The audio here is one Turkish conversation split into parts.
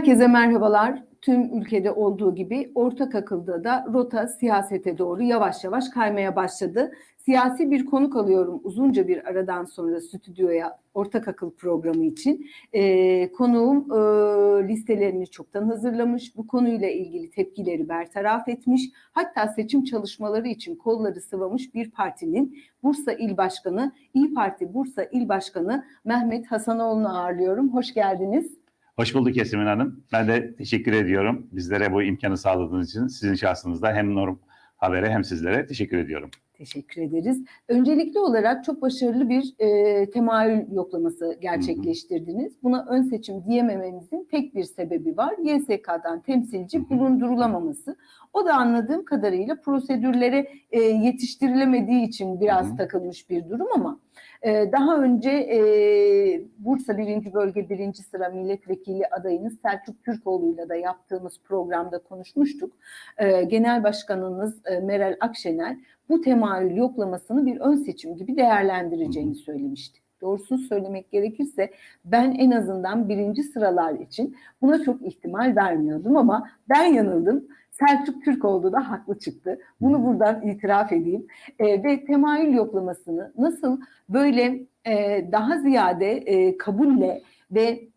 Herkese merhabalar. Tüm ülkede olduğu gibi ortak akılda da rota siyasete doğru yavaş yavaş kaymaya başladı. Siyasi bir konuk alıyorum uzunca bir aradan sonra stüdyoya ortak akıl programı için. Ee, konuğum e, listelerini çoktan hazırlamış. Bu konuyla ilgili tepkileri bertaraf etmiş. Hatta seçim çalışmaları için kolları sıvamış bir partinin Bursa İl Başkanı, İyi Parti Bursa İl Başkanı Mehmet Hasanoğlu'nu ağırlıyorum. Hoş geldiniz. Hoş bulduk Yasemin Hanım. Ben de teşekkür ediyorum. Bizlere bu imkanı sağladığınız için sizin şahsınızda hem Norm Haber'e hem sizlere teşekkür ediyorum. Teşekkür ederiz. Öncelikli olarak çok başarılı bir e, temayül yoklaması gerçekleştirdiniz. Buna ön seçim diyemememizin tek bir sebebi var. YSK'dan temsilci Hı hı. bulundurulamaması. O da anladığım kadarıyla prosedürlere e, yetiştirilemediği için biraz Hı hı. takılmış bir durum ama daha önce e, Bursa 1. Bölge 1. Sıra Milletvekili adayınız Selçuk Türkoğlu'yla da yaptığımız programda konuşmuştuk. E, Genel Başkanınız e, Meral Akşener bu temayül yoklamasını bir ön seçim gibi değerlendireceğini söylemişti. Doğrusunu söylemek gerekirse ben en azından birinci sıralar için buna çok ihtimal vermiyordum ama ben yanıldım. Selçuk Türkoğlu da haklı çıktı. Bunu buradan itiraf edeyim. Ee, ve temayül yoklamasını nasıl böyle e, daha ziyade e, kabulle ve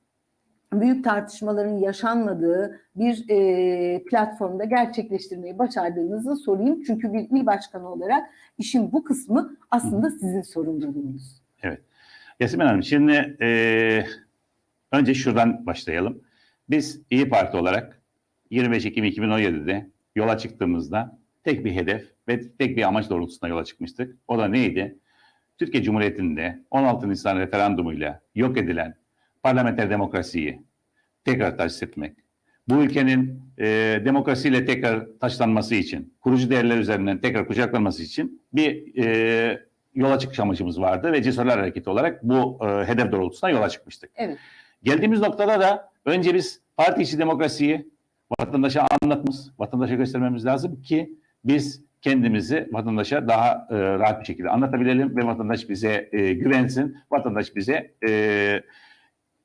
büyük tartışmaların yaşanmadığı bir e, platformda gerçekleştirmeyi başardığınızı sorayım. Çünkü bir il başkanı olarak işin bu kısmı aslında sizin sorumluluğunuz. Yasemin Hanım şimdi eee, önce şuradan başlayalım. Biz İyi Parti olarak 25 Ekim 2017'de yola çıktığımızda tek bir hedef ve tek bir amaç doğrultusunda yola çıkmıştık. O da neydi? Türkiye Cumhuriyeti'nde 16 Nisan referandumuyla yok edilen parlamenter demokrasiyi tekrar taşıt etmek. Bu ülkenin e, demokrasiyle tekrar taşlanması için, kurucu değerler üzerinden tekrar kucaklanması için bir e, yola çıkış amacımız vardı ve Cesurlar Hareketi olarak bu e, hedef doğrultusunda yola çıkmıştık. Evet. Geldiğimiz noktada da önce biz parti içi demokrasiyi vatandaşa anlatmamız, vatandaşa göstermemiz lazım ki biz kendimizi vatandaşa daha e, rahat bir şekilde anlatabilelim ve vatandaş bize e, güvensin, vatandaş bize e,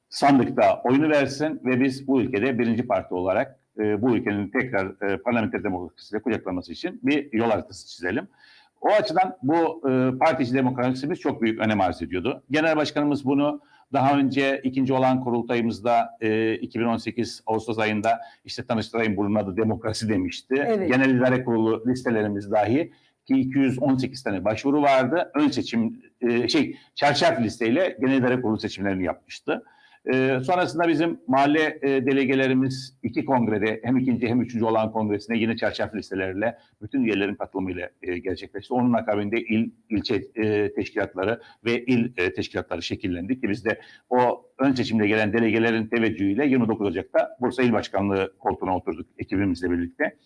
sandıkta oyunu versin ve biz bu ülkede birinci parti olarak e, bu ülkenin tekrar e, parlamenter demokrasiyle kucaklanması için bir yol haritası çizelim. O açıdan bu e, parti demokrasimiz çok büyük önem arz ediyordu. Genel başkanımız bunu daha önce ikinci olan kurultayımızda e, 2018 Ağustos ayında işte tanıştırayım bunun adı demokrasi demişti. Evet. Genel İdare Kurulu listelerimiz dahi ki 218 tane başvuru vardı. Ön seçim e, şey çarşaf listeyle Genel İdare Kurulu seçimlerini yapmıştı. E, sonrasında bizim mahalle e, delegelerimiz iki kongrede hem ikinci hem üçüncü olan kongresine yine çarşaf listeleriyle bütün üyelerin katılımıyla e, gerçekleşti. Onun akabinde il, ilçe e, teşkilatları ve il e, teşkilatları şekillendi ki biz de o ön seçimde gelen delegelerin teveccühüyle 29 Ocak'ta Bursa İl Başkanlığı koltuğuna oturduk ekibimizle birlikte.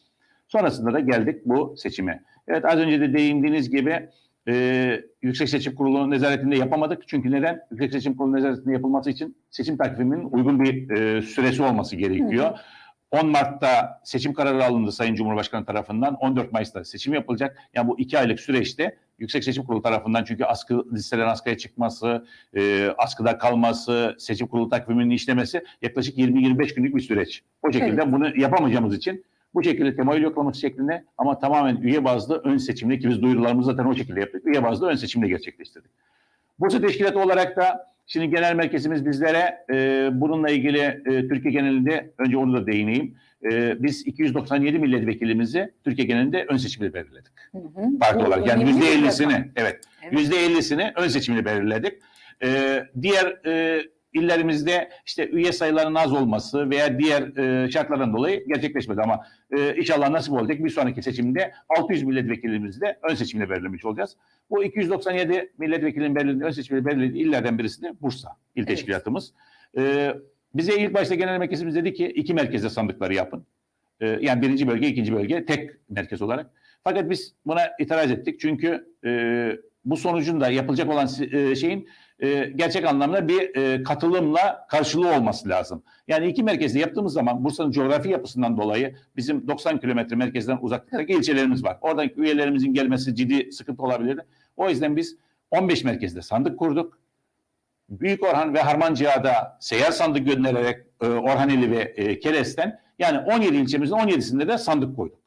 Sonrasında da geldik bu seçime. Evet az önce de değindiğiniz gibi e, Yüksek Seçim Kurulu nezaretinde yapamadık. Çünkü neden? Yüksek Seçim Kurulu nezaretinde yapılması için seçim takviminin uygun bir e, süresi olması gerekiyor. 10 Mart'ta seçim kararı alındı Sayın Cumhurbaşkanı tarafından. 14 Mayıs'ta seçim yapılacak. Yani bu iki aylık süreçte Yüksek Seçim Kurulu tarafından çünkü askı listelerin askıya çıkması, e, askıda kalması, seçim kurulu takviminin işlemesi yaklaşık 20-25 günlük bir süreç. O şekilde Evet. bunu yapamayacağımız için bu şekilde temayül yoklaması şeklinde ama tamamen üye bazlı ön seçimle ki biz duyurularımızı zaten o şekilde yaptık. Üye bazlı ön seçimle gerçekleştirdik. Bursa Teşkilatı olarak da şimdi genel merkezimiz bizlere e, bununla ilgili e, Türkiye genelinde önce onu da değineyim. E, biz 297 milletvekilimizi Türkiye genelinde ön seçimle belirledik. Hı Bu olarak yani önemli bir %50'sini rakam. evet Evet. Yüzde ellisini ön seçimle belirledik. Ee, diğer e, illerimizde işte üye sayılarının az olması veya diğer e, şartlardan dolayı gerçekleşmedi ama e, inşallah nasip olacak bir sonraki seçimde 600 milletvekilimizi de ön seçimle belirlemiş olacağız. Bu 297 milletvekilinin belirlediği, ön seçimle belirlediği illerden birisi de Bursa il Evet. teşkilatımız. Ee, bize ilk başta genel merkezimiz dedi ki iki merkezde sandıkları yapın. Ee, yani birinci bölge, ikinci bölge tek merkez olarak. Fakat biz buna itiraz ettik çünkü e, bu sonucun da yapılacak olan e, şeyin e, gerçek anlamda bir e, katılımla karşılığı olması lazım. Yani iki merkezde yaptığımız zaman Bursa'nın coğrafi yapısından dolayı bizim 90 kilometre merkezden uzaklıktaki ilçelerimiz var. Oradan üyelerimizin gelmesi ciddi sıkıntı olabilirdi. O yüzden biz 15 merkezde sandık kurduk. Büyük Orhan ve Harmancık'a seyyar sandık göndererek e, Orhaneli ve e, Keres'ten yani 17 ilçemizin 17'sinde de sandık koyduk.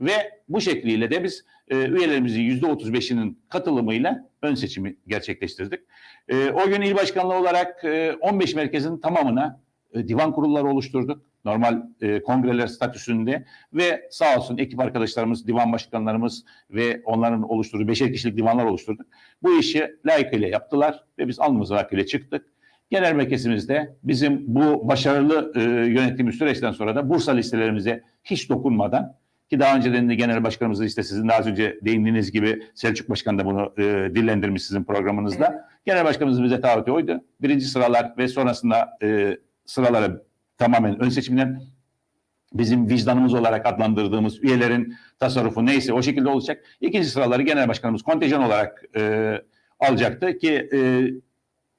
Ve bu şekliyle de biz e, üyelerimizin %35'inin katılımıyla ön seçimi gerçekleştirdik. E, o gün il başkanlığı olarak e, 15 merkezin tamamına e, divan kurulları oluşturduk. Normal e, kongreler statüsünde ve sağ olsun ekip arkadaşlarımız, divan başkanlarımız ve onların oluşturduğu beşer kişilik divanlar oluşturduk. Bu işi layıkıyla yaptılar ve biz alnımız akıyla çıktık. Genel merkezimizde bizim bu başarılı e, yönettiğimiz süreçten sonra da Bursa listelerimize hiç dokunmadan ki daha önceden de genel başkanımızın liste sizin daha az önce değindiğiniz gibi Selçuk Başkan da bunu e, dillendirmiş sizin programınızda. Evet. Genel başkanımızın bize taahhütü oydu. Birinci sıralar ve sonrasında e, sıraları tamamen ön seçimden bizim vicdanımız olarak adlandırdığımız üyelerin tasarrufu neyse o şekilde olacak. İkinci sıraları genel başkanımız kontenjan olarak e, alacaktı ki e,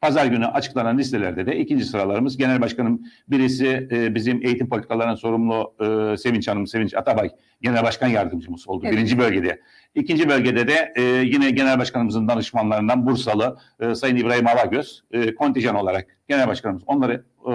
pazar günü açıklanan listelerde de ikinci sıralarımız genel başkanım birisi e, bizim eğitim politikalarına sorumlu e, Sevinç Hanım, Sevinç Atabay genel başkan yardımcımız oldu Evet. birinci bölgede. İkinci bölgede de e, yine genel başkanımızın danışmanlarından Bursalı e, Sayın İbrahim Alagöz e, kontenjan olarak genel başkanımız onları e,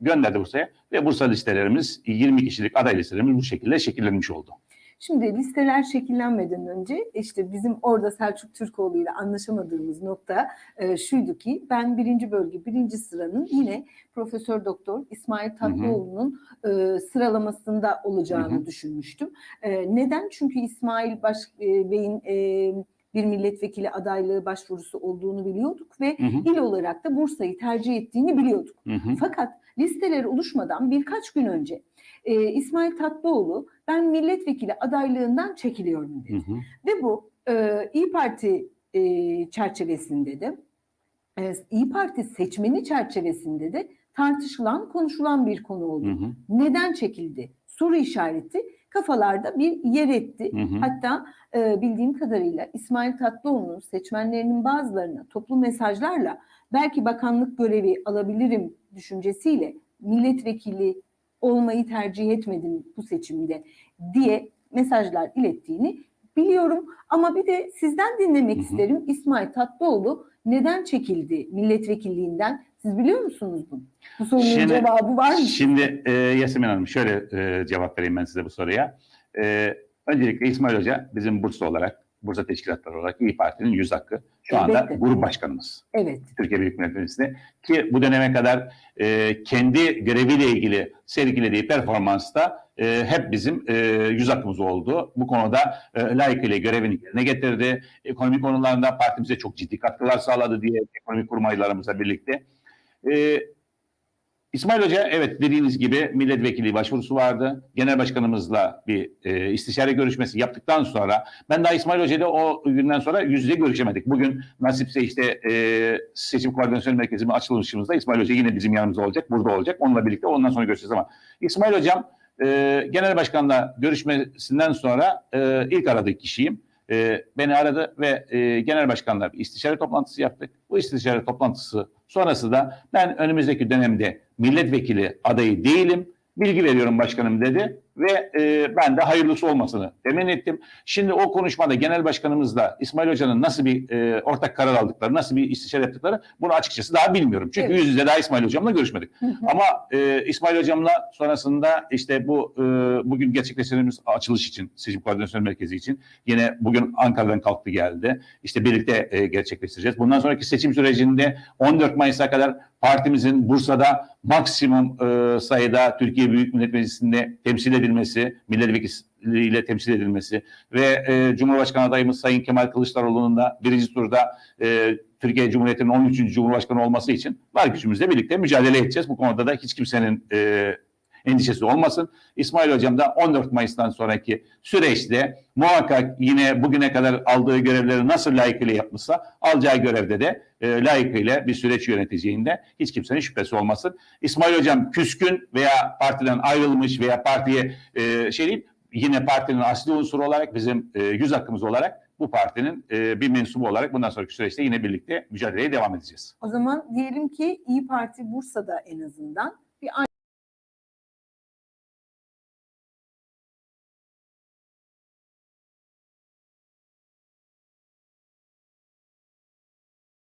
gönderdi Bursa'ya ve Bursa listelerimiz 20 kişilik aday listelerimiz bu şekilde şekillenmiş oldu. Şimdi listeler şekillenmeden önce işte bizim orada Selçuk Türkoğlu ile anlaşamadığımız nokta e, şuydu ki ben birinci bölge birinci sıranın yine Profesör Doktor İsmail Tatlıoğlu'nun e, sıralamasında olacağını Hı hı. düşünmüştüm. E, neden? Çünkü İsmail Baş, e, Bey'in e, bir milletvekili adaylığı başvurusu olduğunu biliyorduk ve Hı hı, il olarak da Bursa'yı tercih ettiğini biliyorduk. hı hı, Fakat listeler oluşmadan birkaç gün önce e, İsmail Tatlıoğlu ben milletvekili adaylığından çekiliyorum dedi. hı hı. Ve bu e, İyi Parti e, çerçevesinde de e, İyi Parti seçmeni çerçevesinde de tartışılan, konuşulan bir konu oldu. Hı hı, Neden çekildi? Soru işareti kafalarda bir yer etti. hı hı. Hatta e, bildiğim kadarıyla İsmail Tatlıoğlu'nun seçmenlerinin bazılarına toplu mesajlarla belki bakanlık görevi alabilirim düşüncesiyle milletvekili olmayı tercih etmedim bu seçimde diye mesajlar ilettiğini biliyorum. Ama bir de sizden dinlemek Hı hı. isterim. İsmail Tatlıoğlu neden çekildi milletvekilliğinden? Siz biliyor musunuz bunu? Bu sorunun Şimdi- cevabı var mı? Şimdi e, Yasemin Hanım şöyle e, cevap vereyim ben size bu soruya. E, öncelikle İsmail Hoca bizim Bursa olarak, Bursa Teşkilatları olarak İyi Parti'nin yüz hakkı. Şu anda Elbette. grup başkanımız. Evet. Türkiye Büyük Millet Meclisi'nde. Ki bu döneme kadar e, kendi göreviyle ilgili sergilediği performansta e, hep bizim e, yüz hakkımız oldu. Bu konuda e, layıkıyla görevini yerine getirdi. Ekonomik konularında partimize çok ciddi katkılar sağladı diye ekonomik kurmaylarımızla birlikte. E, İsmail Hoca evet dediğiniz gibi milletvekili başvurusu vardı. Genel başkanımızla bir e, istişare görüşmesi yaptıktan sonra ben daha İsmail Hoca o günden sonra yüz yüze görüşemedik. Bugün nasipse işte e, seçim koordinasyon merkezinin açılışımızda İsmail Hoca yine bizim yanımızda olacak, burada olacak. Onunla birlikte ondan sonra görüşeceğiz ama İsmail Hocam e, genel başkanla görüşmesinden sonra e, ilk aradığı kişiyim. E, beni aradı ve e, genel başkanla bir istişare toplantısı yaptık. Bu istişare toplantısı sonrası da ben önümüzdeki dönemde milletvekili adayı değilim. Bilgi veriyorum başkanım dedi ve e, ben de hayırlısı olmasını temin ettim. Şimdi o konuşmada genel başkanımızla İsmail Hoca'nın nasıl bir e, ortak karar aldıkları, nasıl bir istişare yaptıkları bunu açıkçası daha bilmiyorum. Çünkü Evet. yüz yüze daha İsmail Hocam'la görüşmedik. Hı hı. Ama e, İsmail Hocam'la sonrasında işte bu e, bugün gerçekleştirdiğimiz açılış için, Seçim Koordinasyon Merkezi için yine bugün Ankara'dan kalktı geldi. İşte birlikte e, gerçekleştireceğiz. Bundan sonraki seçim sürecinde 14 Mayıs'a kadar partimizin Bursa'da maksimum e, sayıda Türkiye Büyük Millet Meclisi'nde temsil edilmesi, milletvekiliyle temsil edilmesi ve e, Cumhurbaşkanı adayımız Sayın Kemal Kılıçdaroğlu'nun da birinci turda e, Türkiye Cumhuriyeti'nin 13. Cumhurbaşkanı olması için var gücümüzle birlikte mücadele edeceğiz. Bu konuda da hiç kimsenin e, endişesi olmasın. İsmail Hocam da 14 Mayıs'tan sonraki süreçte muhakkak yine bugüne kadar aldığı görevleri nasıl layıkıyla yapmışsa alacağı görevde de e, layıkıyla bir süreç yöneteceğinde hiç kimsenin şüphesi olmasın. İsmail Hocam küskün veya partiden ayrılmış veya partiye e, şey değil, yine partinin asli unsuru olarak bizim e, yüz hakkımız olarak bu partinin e, bir mensubu olarak bundan sonraki süreçte yine birlikte mücadeleye devam edeceğiz. O zaman diyelim ki İyi Parti Bursa'da en azından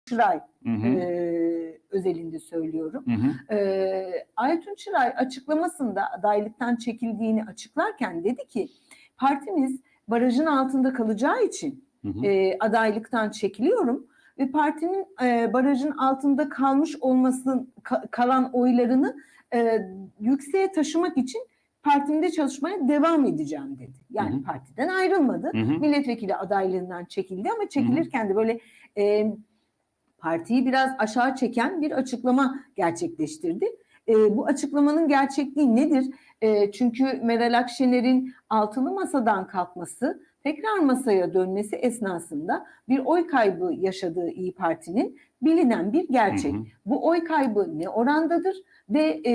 Şuray Hı hı. e, özelinde söylüyorum. Hı hı. Ee, Aytun Çıray açıklamasında adaylıktan çekildiğini açıklarken dedi ki partimiz barajın altında kalacağı için Hı hı. e, adaylıktan çekiliyorum ve partinin e, barajın altında kalmış olmasın ka- kalan oylarını e, yükseğe taşımak için partimde çalışmaya devam edeceğim dedi. Yani Hı hı. partiden ayrılmadı. Hı hı. Milletvekili adaylığından çekildi ama çekilirken de böyle e, partiyi biraz aşağı çeken bir açıklama gerçekleştirdi. E, bu açıklamanın gerçekliği nedir? E, çünkü Meral Akşener'in altılı masadan kalkması, tekrar masaya dönmesi esnasında bir oy kaybı yaşadığı İyi Parti'nin bilinen bir gerçek. Hı hı. Bu oy kaybı ne orandadır ve e,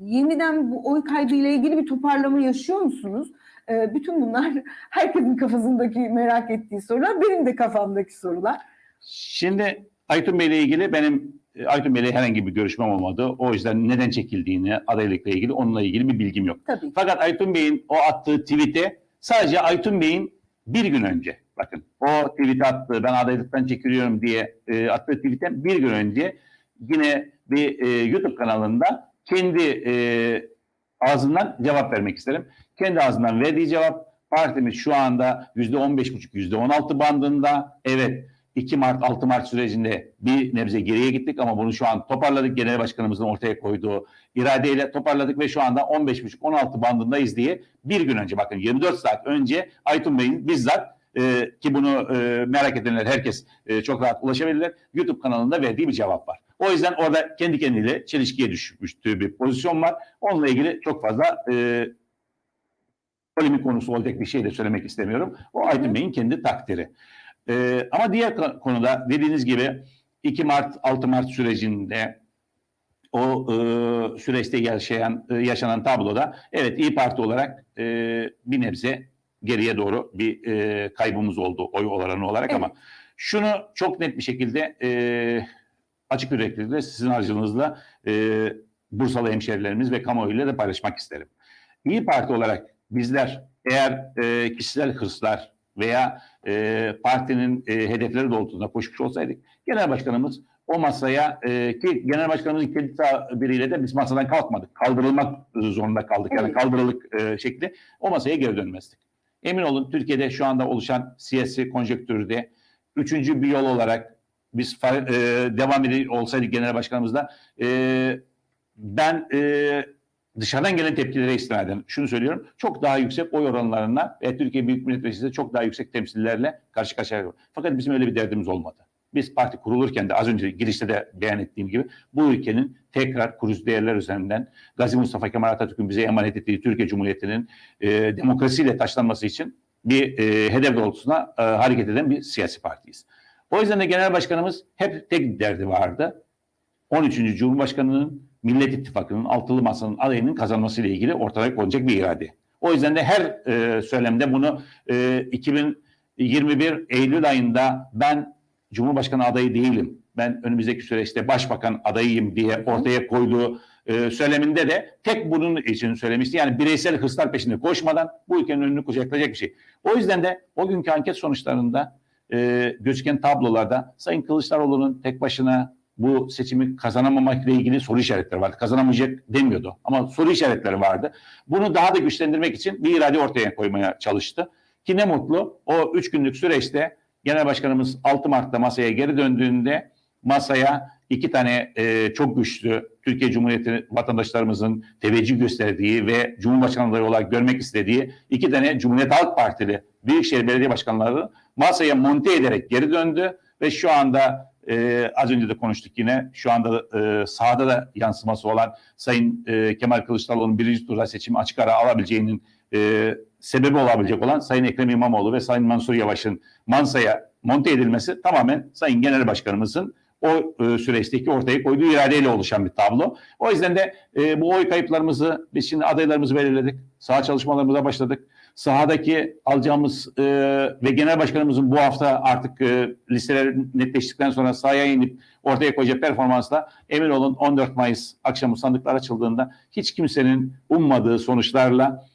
yeniden bu oy kaybı ile ilgili bir toparlama yaşıyor musunuz? E, bütün bunlar herkesin kafasındaki merak ettiği sorular, benim de kafamdaki sorular. Şimdi Aytun Bey ile ilgili benim e, Aytun Bey ile herhangi bir görüşmem olmadı. O yüzden neden çekildiğini, adaylıkla ilgili onunla ilgili bir bilgim yok. Tabii. Fakat Aytun Bey'in o attığı tweet'e sadece Aytun Bey'in bir gün önce bakın o tweet'i attığı ben adaylıktan çekiliyorum diye e, attığı tweet'ten bir gün önce yine bir e, YouTube kanalında kendi e, ağzından cevap vermek isterim. Kendi ağzından verdiği cevap partimiz şu anda %15,5 %16 bandında. Evet 2 Mart 6 Mart sürecinde bir nebze geriye gittik ama bunu şu an toparladık. Genel başkanımızın ortaya koyduğu iradeyle toparladık ve şu anda 15,5-16 bandındayız diye bir gün önce bakın 24 saat önce Aytun Bey'in bizzat e, ki bunu e, merak edenler herkes e, çok rahat ulaşabilirler. YouTube kanalında verdiği bir cevap var. O yüzden orada kendi kendiyle çelişkiye düşmüştüğü bir pozisyon var. Onunla ilgili çok fazla e, polemik konusu olacak bir şey de söylemek istemiyorum. O Aytun Bey'in kendi takdiri. E, ama diğer ko- konuda dediğiniz gibi 2 Mart 6 Mart sürecinde o e, süreçte yaşayan e, yaşanan tabloda evet İyi Parti olarak e, bir nebze geriye doğru bir e, kaybımız oldu oy oranı olarak ama şunu çok net bir şekilde e, açık yüreklilikle sizin aracılığınızla e, Bursalı hemşerilerimiz ve kamuoyuyla da paylaşmak isterim. İyi Parti olarak bizler eğer e, kişisel hırslar veya e, partinin e, hedefleri doğrultusunda koşmuş olsaydık genel başkanımız o masaya e, ki genel başkanımızın kendi tabiriyle de biz masadan kalkmadık. Kaldırılmak zorunda kaldık. Yani kaldırılık e, şekli o masaya geri dönmezdik. Emin olun Türkiye'de şu anda oluşan siyasi konjonktürde üçüncü bir yol olarak biz e, devam ediyor olsaydık genel başkanımızda e, ben e, dışarıdan gelen tepkilere istinaden şunu söylüyorum. Çok daha yüksek oy oranlarına ve Türkiye Büyük Millet Meclisi'nde çok daha yüksek temsillerle karşı karşıya kalıyoruz. Fakat bizim öyle bir derdimiz olmadı. Biz parti kurulurken de az önce girişte de beyan ettiğim gibi bu ülkenin tekrar kurucu değerler üzerinden Gazi Mustafa Kemal Atatürk'ün bize emanet ettiği Türkiye Cumhuriyeti'nin e, demokrasiyle taşlanması için bir e, hedef doğrultusuna e, hareket eden bir siyasi partiyiz. O yüzden de genel başkanımız hep tek derdi vardı. 13. Cumhurbaşkanı'nın Millet İttifakı'nın altılı masanın adayının kazanması ile ilgili ortaya konacak bir irade. O yüzden de her e, söylemde bunu e, 2021 Eylül ayında ben Cumhurbaşkanı adayı değilim. Ben önümüzdeki süreçte başbakan adayıyım diye ortaya koyduğu e, söyleminde de tek bunun için söylemişti. Yani bireysel hırslar peşinde koşmadan bu ülkenin önünü kucaklayacak bir şey. O yüzden de o günkü anket sonuçlarında e, gözüken tablolarda Sayın Kılıçdaroğlu'nun tek başına bu seçimi kazanamamakla ilgili soru işaretleri vardı. Kazanamayacak demiyordu ama soru işaretleri vardı. Bunu daha da güçlendirmek için bir irade ortaya koymaya çalıştı. Ki ne mutlu o üç günlük süreçte Genel Başkanımız 6 Mart'ta masaya geri döndüğünde masaya iki tane e, çok güçlü Türkiye Cumhuriyeti vatandaşlarımızın teveccüh gösterdiği ve Cumhurbaşkanı olarak görmek istediği iki tane Cumhuriyet Halk Partili Büyükşehir Belediye Başkanları masaya monte ederek geri döndü ve şu anda e, az önce de konuştuk yine şu anda e, sahada da yansıması olan Sayın e, Kemal Kılıçdaroğlu'nun birinci turda seçimi açık ara alabileceğinin e, sebebi olabilecek olan Sayın Ekrem İmamoğlu ve Sayın Mansur Yavaş'ın Mansa'ya monte edilmesi tamamen Sayın Genel Başkanımızın o e, süreçteki ortaya koyduğu iradeyle oluşan bir tablo. O yüzden de e, bu oy kayıplarımızı biz şimdi adaylarımızı belirledik. Saha çalışmalarımıza başladık. Sahadaki alacağımız e, ve genel başkanımızın bu hafta artık e, listeler netleştikten sonra sahaya inip ortaya koyacak performansla emin olun 14 Mayıs akşamı sandıklar açıldığında hiç kimsenin ummadığı sonuçlarla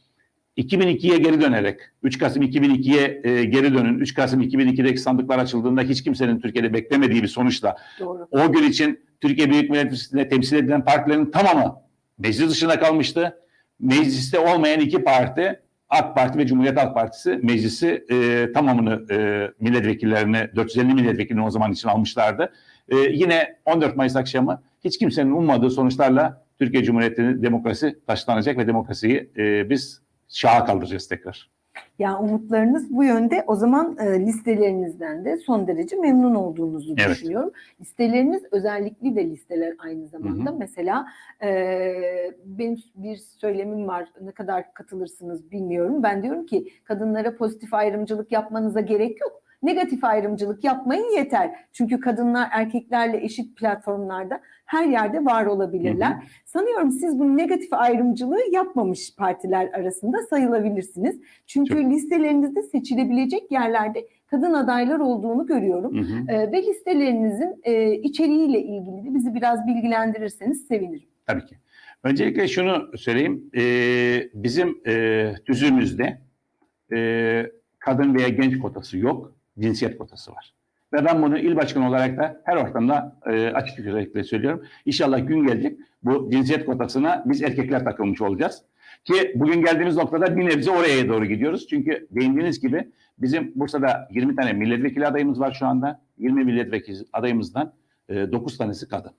2002'ye geri dönerek 3 Kasım 2002'ye e, geri dönün. 3 Kasım 2002'deki sandıklar açıldığında hiç kimsenin Türkiye'de beklemediği bir sonuçla Doğru. o gün için Türkiye Büyük Millet Meclisi'nde temsil edilen partilerin tamamı meclis dışında kalmıştı. Mecliste olmayan iki parti AK Parti ve Cumhuriyet Halk Partisi meclisi e, tamamını e, milletvekillerini 450 milletvekilini o zaman için almışlardı. E, yine 14 Mayıs akşamı hiç kimsenin ummadığı sonuçlarla Türkiye Cumhuriyeti'nin demokrasi taşlanacak ve demokrasiyi e, biz şaha kaldıracağız tekrar. Yani umutlarınız bu yönde. O zaman e, listelerinizden de son derece memnun olduğunuzu Evet. düşünüyorum. Listeleriniz özellikli de listeler aynı zamanda. Hı hı. Mesela e, benim bir söylemim var. Ne kadar katılırsınız bilmiyorum. Ben diyorum ki kadınlara pozitif ayrımcılık yapmanıza gerek yok. Negatif ayrımcılık yapmayın yeter. Çünkü kadınlar erkeklerle eşit platformlarda her yerde var olabilirler. Hı hı. Sanıyorum siz bu negatif ayrımcılığı yapmamış partiler arasında sayılabilirsiniz. Çünkü listelerinizde seçilebilecek yerlerde kadın adaylar olduğunu görüyorum. Hı hı. Ee, ve listelerinizin e, içeriğiyle ilgili de bizi biraz bilgilendirirseniz sevinirim. Tabii ki. Öncelikle şunu söyleyeyim. Ee, bizim e, tüzüğümüzde e, kadın veya genç kotası yok. Cinsiyet kotası var. Ve ben bunu il başkanı olarak da her ortamda e, açık yürekle söylüyorum. İnşallah gün gelecek bu cinsiyet kotasına biz erkekler takılmış olacağız. Ki bugün geldiğimiz noktada bir nebze oraya doğru gidiyoruz. Çünkü değindiğiniz gibi bizim Bursa'da 20 tane milletvekili adayımız var şu anda. 20 milletvekili adayımızdan e, 9 tanesi kadın.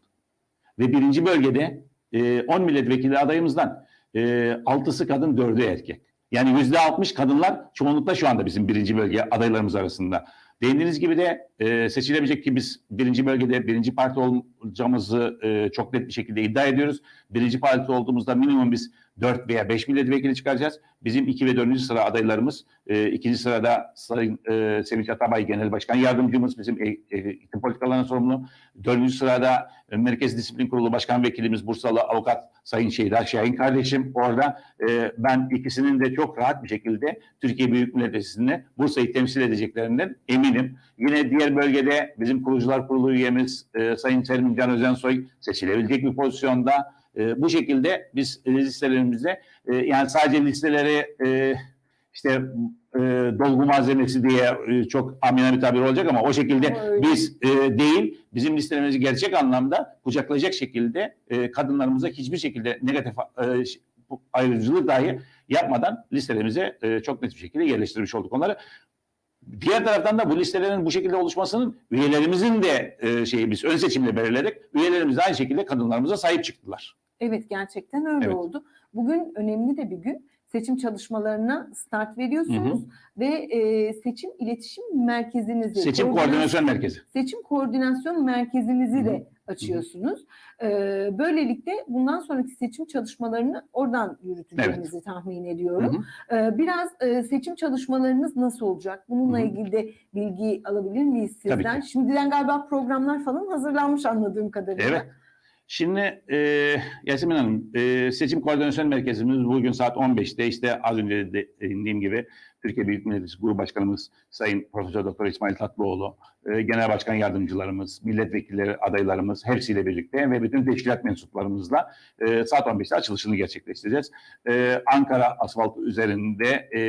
Ve birinci bölgede e, 10 milletvekili adayımızdan e, 6'sı kadın, 4'ü erkek. Yani yüzde 60 kadınlar çoğunlukla şu anda bizim birinci bölge adaylarımız arasında. Değindiğiniz gibi de e, seçilebilecek ki biz birinci bölgede birinci parti olacağımızı e, çok net bir şekilde iddia ediyoruz. Birinci parti olduğumuzda minimum biz 4 veya 5 milletvekili çıkaracağız. Bizim 2 ve 4. sıra adaylarımız. E, ikinci sırada Sayın e, Sevinç Atabay Genel Başkan Yardımcımız bizim e, e, eğitim politikalarına sorumlu. Dördüncü sırada e, Merkez Disiplin Kurulu Başkan Vekilimiz Bursalı Avukat Sayın Şeyda Şahin kardeşim orada. E, ben ikisinin de çok rahat bir şekilde Türkiye Büyük Millet Meclisi'nde Bursa'yı temsil edeceklerinden eminim. Yine diğer bölgede bizim Kurucular Kurulu üyemiz e, Sayın Selim Can Özensoy seçilebilecek bir pozisyonda. E, bu şekilde biz listelerimizde e, yani sadece listeleri e, işte e, dolgu malzemesi diye e, çok amina bir tabir olacak ama o şekilde Öyle. biz e, değil bizim listelerimizi gerçek anlamda kucaklayacak şekilde e, kadınlarımıza hiçbir şekilde negatif e, ayrıcılık dahi yapmadan listelerimize e, çok net bir şekilde yerleştirmiş olduk onları. Diğer taraftan da bu listelerin bu şekilde oluşmasının üyelerimizin de e, şeyi biz ön seçimle belirledik. Üyelerimiz de aynı şekilde kadınlarımıza sahip çıktılar. Evet gerçekten öyle Evet. oldu. Bugün önemli de bir gün. Seçim çalışmalarına start veriyorsunuz ve e, seçim iletişim merkezinizi, Seçim koordinasyon- Koordinasyon Merkezi. seçim koordinasyon merkezinizi Hı hı. de açıyorsunuz. Ee, böylelikle bundan sonraki seçim çalışmalarını oradan yürüteceğinizi tahmin ediyorum. Hı hı. Ee, biraz e, seçim çalışmalarınız nasıl olacak? Bununla Hı hı. ilgili de bilgi alabilir miyiz Tabii sizden? Şimdiden galiba programlar falan hazırlanmış anladığım kadarıyla. Evet. Şimdi e, Yasemin Hanım, e, Seçim Koordinasyon Merkezimiz bugün saat 15'te işte az önce de değindiğim gibi Türkiye Büyük Millet Meclisi Grup Başkanımız Sayın Profesör Doktor İsmail Tatlıoğlu, e, Genel Başkan Yardımcılarımız, milletvekilleri adaylarımız hepsiyle birlikte ve bütün teşkilat mensuplarımızla e, saat 15'te açılışını gerçekleştireceğiz. E, Ankara asfaltı üzerinde e,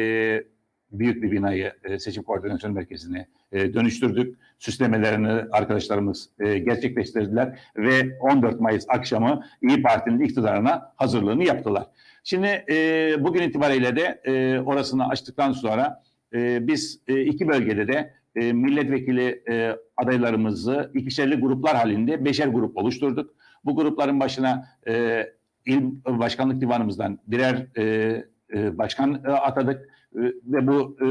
büyük bir binayı e, Seçim Koordinasyon Merkezi'ne e, dönüştürdük. Süslemelerini arkadaşlarımız e, gerçekleştirdiler ve 14 Mayıs akşamı İyi Parti'nin iktidarına hazırlığını yaptılar. Şimdi bugün itibariyle de orasını açtıktan sonra biz iki bölgede de milletvekili adaylarımızı ikişerli gruplar halinde beşer grup oluşturduk. Bu grupların başına il başkanlık divanımızdan birer başkan atadık ve bu e,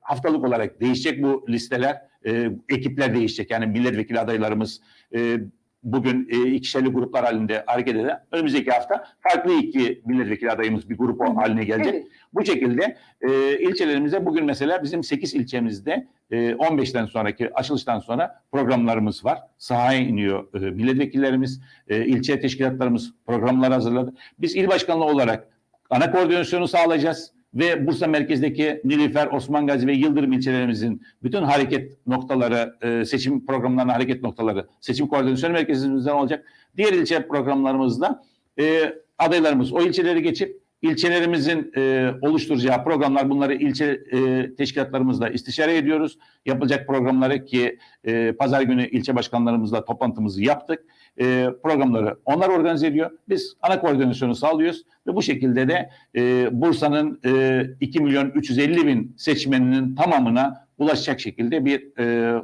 haftalık olarak değişecek bu listeler, e, ekipler değişecek. Yani milletvekili adaylarımız e, bugün e, ikişerli gruplar halinde hareket eder. Önümüzdeki hafta farklı iki milletvekili adayımız bir grup haline gelecek. Evet. Bu şekilde e, ilçelerimize bugün mesela bizim 8 ilçemizde e, 15'ten sonraki açılıştan sonra programlarımız var. Sahaya iniyor e, milletvekillerimiz, e, ilçe teşkilatlarımız programlar hazırladı. Biz il başkanlığı olarak ana koordinasyonu sağlayacağız ve Bursa merkezdeki Nilüfer, Osman Gazi ve Yıldırım ilçelerimizin bütün hareket noktaları, e, seçim programlarının hareket noktaları seçim koordinasyon merkezimizden olacak. Diğer ilçe programlarımızda e, adaylarımız o ilçeleri geçip ilçelerimizin e, oluşturacağı programlar bunları ilçe teşkilatlarımızla istişare ediyoruz. Yapılacak programları ki e, pazar günü ilçe başkanlarımızla toplantımızı yaptık. E, programları onlar organize ediyor. Biz ana koordinasyonu sağlıyoruz ve bu şekilde de e, Bursa'nın e, 2 milyon 350 bin seçmeninin tamamına ulaşacak şekilde bir e,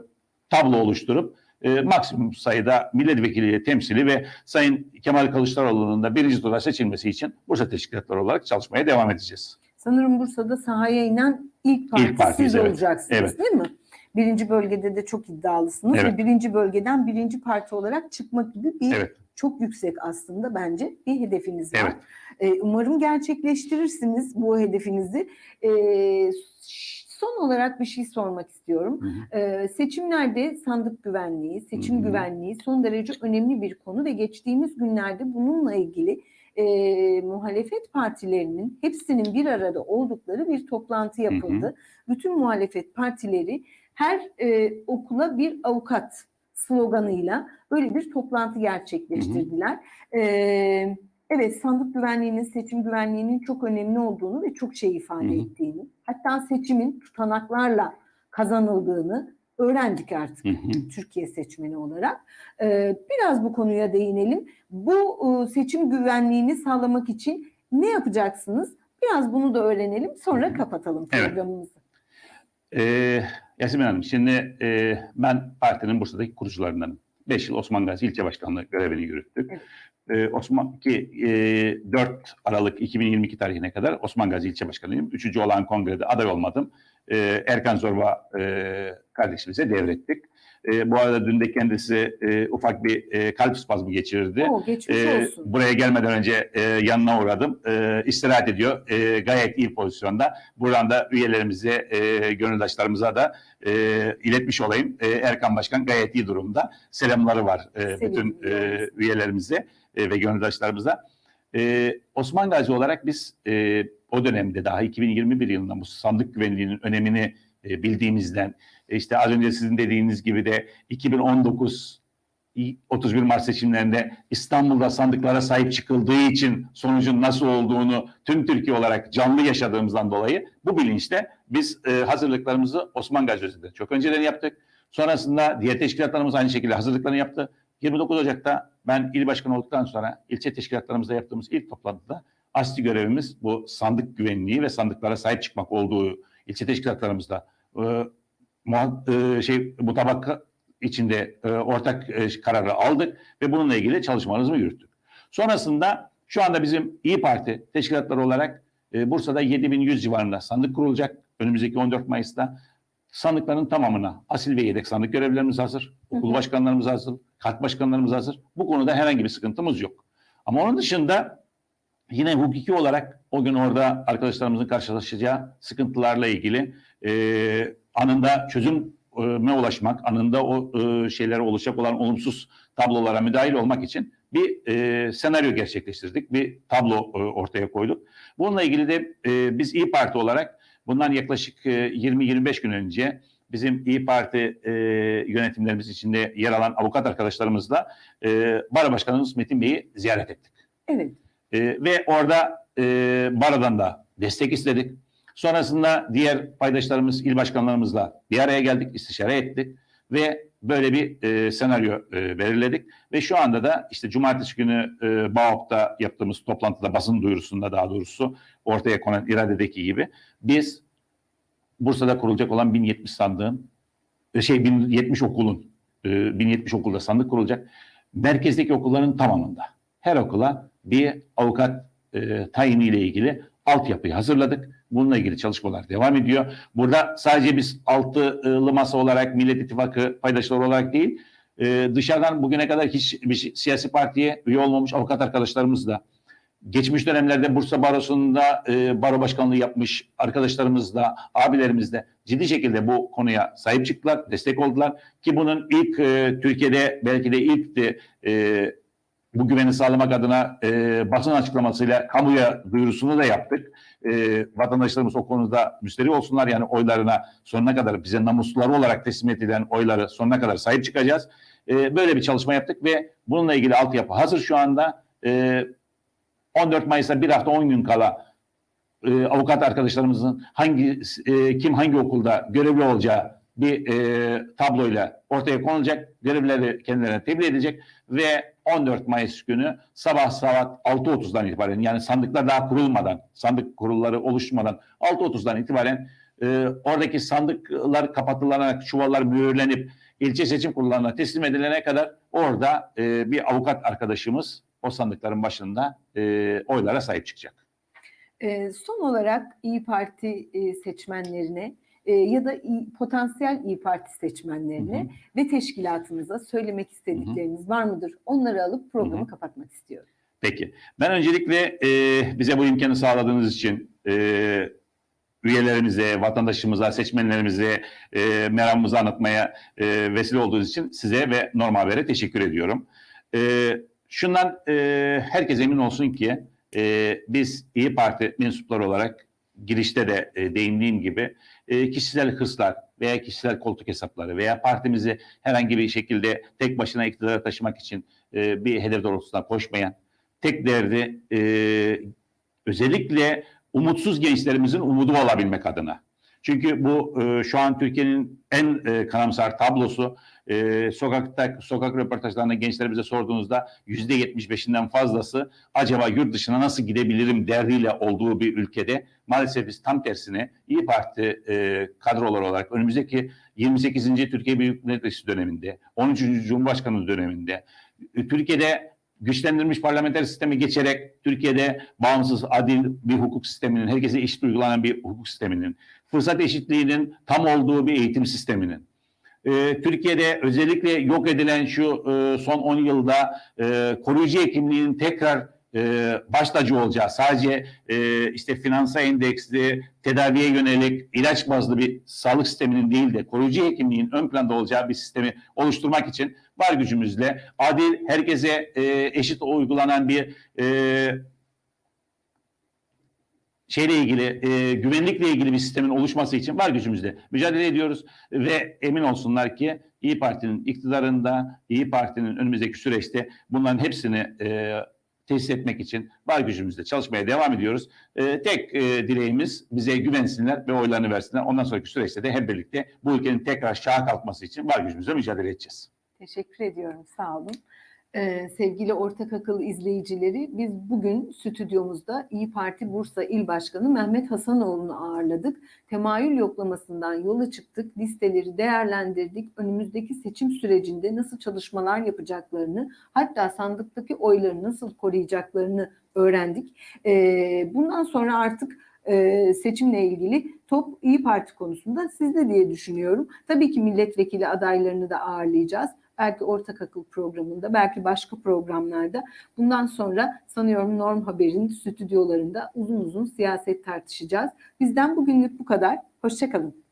tablo oluşturup e, maksimum sayıda milletvekili temsili ve Sayın Kemal Kılıçdaroğlu'nun da birinci tura seçilmesi için Bursa teşkilatları olarak çalışmaya devam edeceğiz. Sanırım Bursa'da sahaya inen ilk parti İlk partiyiz, siz evet. olacaksınız Evet. değil mi? Birinci bölgede de çok iddialısınız Evet. ve birinci bölgeden birinci parti olarak çıkmak gibi bir Evet. çok yüksek aslında bence bir hedefiniz var. Evet. Ee, umarım gerçekleştirirsiniz bu hedefinizi. Ee, son olarak bir şey sormak istiyorum. Hı hı. Ee, seçimlerde sandık güvenliği, seçim Hı hı. güvenliği son derece önemli bir konu ve geçtiğimiz günlerde bununla ilgili e, muhalefet partilerinin hepsinin bir arada oldukları bir toplantı yapıldı. Bütün muhalefet partileri her e, okula bir avukat sloganıyla böyle bir toplantı gerçekleştirdiler. Ee, evet sandık güvenliğinin, seçim güvenliğinin çok önemli olduğunu ve çok şey ifade Hı hı. ettiğini, hatta seçimin tutanaklarla kazanıldığını öğrendik artık Hı hı. Türkiye seçmeni olarak. Ee, biraz bu konuya değinelim. Bu e, seçim güvenliğini sağlamak için ne yapacaksınız? Biraz bunu da öğrenelim. Sonra Hı hı. kapatalım Evet. programımızı. Ee, Yasemin Hanım, şimdi e, ben partinin Bursa'daki kurucularındanım. 5 yıl Osman Gazi ilçe başkanlığı görevini yürüttük. Ee, Osman ki e, 4 Aralık 2022 tarihine kadar Osman Gazi ilçe başkanıyım. Üçüncü olan kongrede aday olmadım. Ee, Erkan Zorba e, kardeşimize devrettik. E, bu arada dün de kendisi e, ufak bir e, kalp spazmı geçirdi. Oo, geçmiş Ee, olsun. buraya gelmeden önce e, yanına uğradım. E, istirahat ediyor. E, gayet iyi pozisyonda. Buradan da üyelerimize, e, gönüldaşlarımıza da e, iletmiş olayım. E, Erkan Başkan gayet iyi durumda. Selamları var e, bütün e, üyelerimize e, ve gönüldaşlarımıza. E, Osman Gazi olarak biz e, o dönemde daha 2021 yılında bu sandık güvenliğinin önemini e, bildiğimizden e, işte az önce sizin dediğiniz gibi de 2019 31 Mart seçimlerinde İstanbul'da sandıklara sahip çıkıldığı için sonucun nasıl olduğunu tüm Türkiye olarak canlı yaşadığımızdan dolayı bu bilinçle biz e, hazırlıklarımızı Osman Gazi özelinde çok önceden yaptık. Sonrasında diğer teşkilatlarımız aynı şekilde hazırlıklarını yaptı. 29 Ocak'ta ben il başkanı olduktan sonra ilçe teşkilatlarımızda yaptığımız ilk toplantıda asli görevimiz bu sandık güvenliği ve sandıklara sahip çıkmak olduğu ilçe teşkilatlarımızda e, e, şey mutabak içinde e, ortak e, kararı aldık ve bununla ilgili çalışmalarımızı yürüttük. Sonrasında şu anda bizim İyi Parti teşkilatları olarak e, Bursa'da 7100 civarında sandık kurulacak. Önümüzdeki 14 Mayıs'ta sandıkların tamamına asil ve yedek sandık görevlilerimiz hazır. Okul başkanlarımız hazır. Kart başkanlarımız hazır. Bu konuda herhangi bir sıkıntımız yok. Ama onun dışında yine hukuki olarak o gün orada arkadaşlarımızın karşılaşacağı sıkıntılarla ilgili e, anında çözüme ulaşmak, anında o e, şeylere oluşacak olan olumsuz tablolara müdahil olmak için bir e, senaryo gerçekleştirdik, bir tablo e, ortaya koyduk. Bununla ilgili de e, biz İyi Parti olarak bundan yaklaşık e, 20-25 gün önce bizim İyi Parti e, yönetimlerimiz içinde yer alan avukat arkadaşlarımızla e, Baro Başkanımız Metin Bey'i ziyaret ettik. Evet. E, ve orada e, Baro'dan da destek istedik. Sonrasında diğer paydaşlarımız, il başkanlarımızla bir araya geldik, istişare ettik ve böyle bir e, senaryo e, belirledik. Ve şu anda da işte cumartesi günü e, BAOP'ta yaptığımız toplantıda, basın duyurusunda daha doğrusu ortaya konan iradedeki gibi biz Bursa'da kurulacak olan 1070 sandığın, e, şey 1070 okulun, e, 1070 okulda sandık kurulacak. Merkezdeki okulların tamamında her okula bir avukat e, tayiniyle ilgili altyapıyı hazırladık. Bununla ilgili çalışmalar devam ediyor. Burada sadece biz altılı masa olarak Millet İttifakı paydaşları olarak değil, e, dışarıdan bugüne kadar hiç bir şey- siyasi partiye üye olmamış avukat arkadaşlarımız da, geçmiş dönemlerde Bursa Barosu'nda e, baro başkanlığı yapmış arkadaşlarımız da, abilerimiz de ciddi şekilde bu konuya sahip çıktılar, destek oldular. Ki bunun ilk e, Türkiye'de belki de ilk e, bu güveni sağlamak adına basın açıklamasıyla kamuya duyurusunu da yaptık. E, vatandaşlarımız o konuda müsteri olsunlar. Yani oylarına sonuna kadar bize namusluları olarak teslim edilen oyları sonuna kadar sahip çıkacağız. E, böyle bir çalışma yaptık ve bununla ilgili altyapı hazır şu anda. E, 14 Mayıs'a bir hafta 10 gün kala e, avukat arkadaşlarımızın hangi e, kim hangi okulda görevli olacağı bir e, tabloyla ortaya konulacak. Görevlileri kendilerine tebliğ edecek ve 14 Mayıs günü sabah saat 6.30'dan itibaren yani sandıklar daha kurulmadan, sandık kurulları oluşmadan 6.30'dan itibaren e, oradaki sandıklar kapatılarak çuvallar mühürlenip ilçe seçim kurullarına teslim edilene kadar orada e, bir avukat arkadaşımız o sandıkların başında e, oylara sahip çıkacak. E, son olarak İyi Parti e, seçmenlerine e, ya da İYİ- potansiyel İyi Parti seçmenlerine Hı hı. ve teşkilatınıza söylemek istedikleriniz var mıdır? Onları alıp programı Hı hı. kapatmak istiyorum. Peki. Ben öncelikle e, bize bu imkanı sağladığınız için e, üyelerimize, vatandaşımıza, seçmenlerimize e, meramımızı anlatmaya e, vesile olduğunuz için size ve Norma Haber'e teşekkür ediyorum. E, şundan e, herkes emin olsun ki e, biz İyi Parti mensupları olarak girişte de e, değindiğim gibi e, kişisel hırslar veya kişisel koltuk hesapları veya partimizi herhangi bir şekilde tek başına iktidara taşımak için e, bir hedef doğrultusunda koşmayan, tek derdi e, özellikle umutsuz gençlerimizin umudu olabilmek adına. Çünkü bu e, şu an Türkiye'nin en e, karamsar tablosu. E, sokakta sokak röportajlarında gençlerimize sorduğunuzda yüzde yetmiş beşinden fazlası acaba yurt dışına nasıl gidebilirim derdiyle olduğu bir ülkede maalesef biz tam tersine İyi Parti e, kadroları olarak önümüzdeki 28. Türkiye Büyük Millet Meclisi döneminde, 13. Cumhurbaşkanlığı döneminde e, Türkiye'de güçlendirilmiş parlamenter sistemi geçerek Türkiye'de bağımsız, adil bir hukuk sisteminin, herkese eşit uygulanan bir hukuk sisteminin, fırsat eşitliğinin tam olduğu bir eğitim sisteminin, e, Türkiye'de özellikle yok edilen şu e, son 10 yılda e, koruyucu hekimliğin tekrar e, baş tacı olacağı, sadece e, işte finansa endeksli, tedaviye yönelik, ilaç bazlı bir sağlık sisteminin değil de koruyucu hekimliğin ön planda olacağı bir sistemi oluşturmak için var gücümüzle adil, herkese e, eşit uygulanan bir e, şeyle ilgili, e, güvenlikle ilgili bir sistemin oluşması için var gücümüzle mücadele ediyoruz ve emin olsunlar ki İyi Parti'nin iktidarında, İyi Parti'nin önümüzdeki süreçte bunların hepsini e, tesis etmek için var gücümüzle çalışmaya devam ediyoruz. E, tek e, dileğimiz bize güvensinler ve oylarını versinler. Ondan sonraki süreçte de hep birlikte bu ülkenin tekrar şaha kalkması için var gücümüzle mücadele edeceğiz. Teşekkür ediyorum. Sağ olun. Ee, sevgili Ortak Akıl izleyicileri, biz bugün stüdyomuzda İyi Parti Bursa İl Başkanı Mehmet Hasanoğlu'nu ağırladık. Temayül yoklamasından yola çıktık, listeleri değerlendirdik. Önümüzdeki seçim sürecinde nasıl çalışmalar yapacaklarını, hatta sandıktaki oyları nasıl koruyacaklarını öğrendik. Ee, bundan sonra artık e, seçimle ilgili top İyi Parti konusunda sizde diye düşünüyorum. Tabii ki milletvekili adaylarını da ağırlayacağız. Belki Ortak Akıl programında, belki başka programlarda. Bundan sonra sanıyorum Norm Haber'in stüdyolarında uzun uzun siyaset tartışacağız. Bizden bugünlük bu kadar. Hoşçakalın.